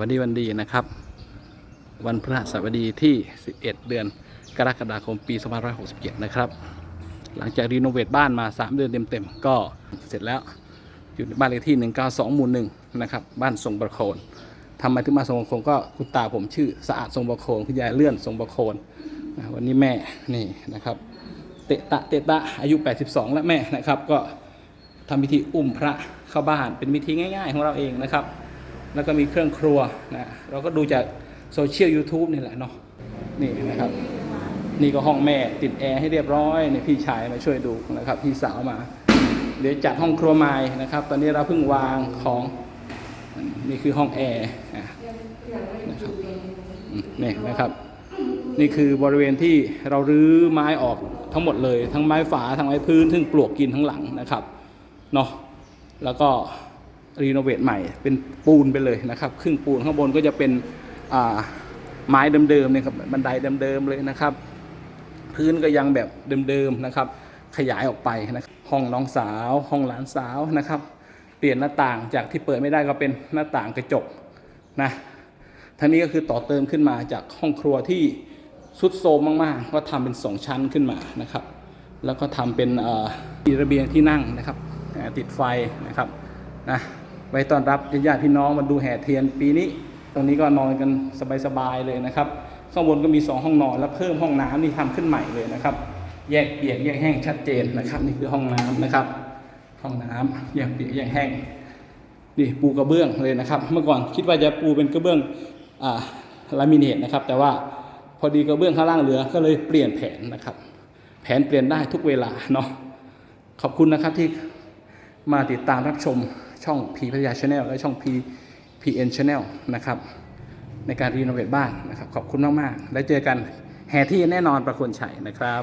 วันนี้วันดีนะครับ วันพฤหัสบดีที่ 11 เดือนกรกฎาคมปี2567 นะครับ หลังจากรีโนเวทบ้านมา 3 เดือนเต็มๆก็เสร็จแล้วอยู่ในบ้านเลขที่ 192 หมู่หนึ่งนะครับ บ้านทรงประโคนทำไมถึงมาทรงประโคนก็คุณตาผมชื่อสะอาดทรงประโคนคุณยายเลื่อนทรงประโคนนวันนี้แม่นี่นะครับ เตะตะเตะตะอายุ 82 แล้วแม่นะครับ ก็ทำพิธีอุ้มพระเข้าบ้านเป็นพิธีง่าย ๆ ของเราเองนะครับ แล้วก็มีเครื่องครัวนะเราก็ดูจากโซเชียล YouTube นี่แหละเนาะนี่นะครับ นี่ก็ห้องแม่ติดแอร์ให้เรียบร้อยเนี่ยพี่ชายมาช่วยดูนะครับ พี่สาวมา เดี๋ยวจัดห้องครัวใหม่นะครับ ตอนนี้เราเพิ่งวางของนี่คือห้องแอร์นะครับนี่นะครับ นี่คือบริเวณที่เรารื้อไม้ออกทั้งหมดเลย ทั้งไม้ฝาทั้งไม้พื้นทั้งปลวกกินทั้งหลังนะครับเนาะแล้วก็ รีโนเวทใหม่ เป็นปูนไปเลยนะครับ ครึ่งปูนข้างบนก็จะเป็นไม้เดิมๆเนี่ยครับบันไดเดิมๆเลยนะครับ พื้นก็ยังแบบเดิมๆนะครับ ขยายออกไปนะห้องน้องสาว ห้องหลานสาวนะครับ เปลี่ยนหน้าต่างจากที่เปิดไม่ได้ก็เป็นหน้าต่างกระจกนะทั้งนี้ก็คือต่อเติมขึ้นมาจากห้องครัวที่สุดโทมมากๆ ก็ทำเป็นสองชั้นขึ้นมานะครับ แล้วก็ทำเป็นอ่อมีระเบียงที่นั่งนะครับติดไฟนะครับนะ ไว้ต้อนรับญาติพี่น้องมาดูแห่เทียนปีนี้ ตรงนี้ก็นอนกันสบายๆเลยนะครับข้างบนก็มี 2 ห้องนอนแล้วเพิ่มห้องน้ำนี่ทำขึ้นใหม่เลยนะครับ แยกเปียกแยกแห้งชัดเจนนะครับนี่คือห้องน้ำนะครับ ห้องน้ำแยกเปียกแยกแห้งนี่ปูกระเบื้องเลยนะครับ เมื่อก่อนคิดว่าจะปูเป็นกระเบื้องอ่าลามิเนตนะครับ แต่ว่าพอดีกระเบื้องข้างล่างเหลือก็เลยเปลี่ยนแผนนะครับ แผนเปลี่ยนได้ทุกเวลาเนาะขอบคุณนะครับที่มาติดตามรับชม ช่องพีพัทยาชาแนลและช่องพีพีเอ็นชาแนลนะครับ ในการรีโนเวทบ้านนะครับ ขอบคุณมาก ๆ แล้วเจอกันแห่ที่แน่นอนประคนชัยนะครับ